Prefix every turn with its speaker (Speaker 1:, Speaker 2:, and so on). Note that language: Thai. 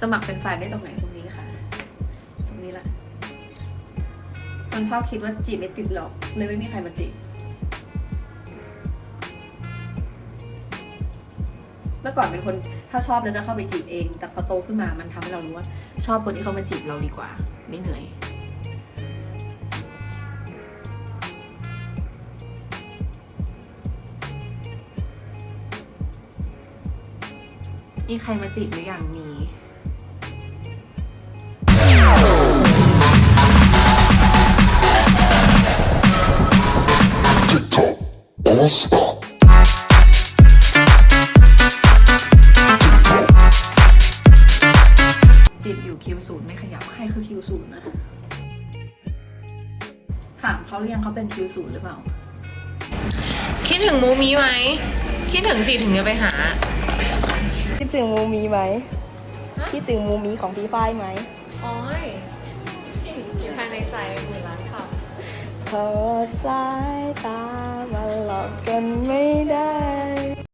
Speaker 1: สมัครเป็นแฟนได้ตรงไหนตรงนี้ค่ะ ตรงนี้แหละมันชอบคิดว่าจีบไม่ติดหรอกเลยไม่มีใครมาจีบเมื่อก่อนเป็นคนถ้าชอบแล้วจะเข้าไปจีบเอง แต่พอโตขึ้นมามันทำให้เรารู้ว่า ชอบคนที่เขามาจีบเราดีกว่า ไม่เหนื่อย มีใครมาจีบหรือยังมี
Speaker 2: All Star.
Speaker 1: จีบอยู่คิวศูนย์ไม่ขยับ ใครคือคิวศูนย์นะถามเขาหรือยังเขาเป็นคิวศูนย์หรือเปล่า
Speaker 3: คิดถึงมูมีไหม คิดถึงสิถึงจะไปหา
Speaker 4: คิดถึงมูมีไหมคิดถึงมูมีของพี่ฝ้ายไหม
Speaker 3: โอ้ยอยู่ภายในใจหมื่นล้านค
Speaker 4: เธอสายตามา หลอกกันไม่